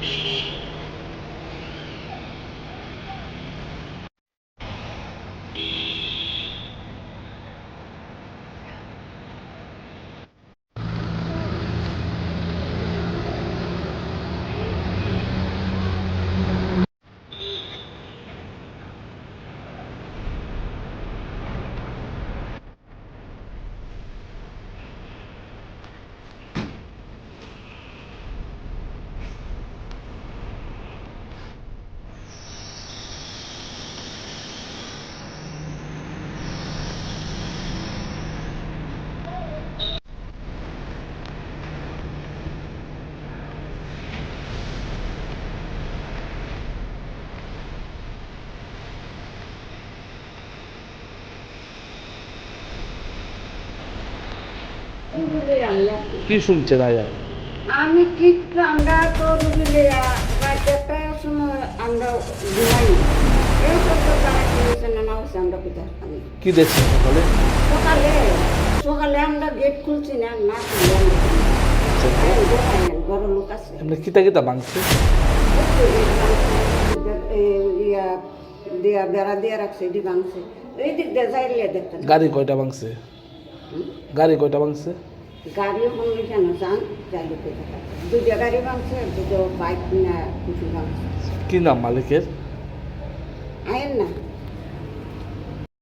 Thank you. কি শুনছেন আয়া আমি ঠিক আমরা তো রুগী রাত একটার সময় আমরা ঘুমাই কি কি দেখছেন সকালে? সকালে সকালে আমরা গেট খুলছি না না বড় লোক আছে। কিতা কিতা দিয়া বেড়া দিয়ে রাখছে এটি ভাঙছে এই দিক দিয়ে যাইলে দেখতেন গাড়ি কয়টা ভাঙছে গাড়ি কয়টা ভাঙছে? গাড়িও ভাঙলে কেন? যান যাইলে দুটো গাড়ি ভাঙছে দুটো বাইক না কিছু ভাঙছে। কি নাম মালিকের? আয়েন না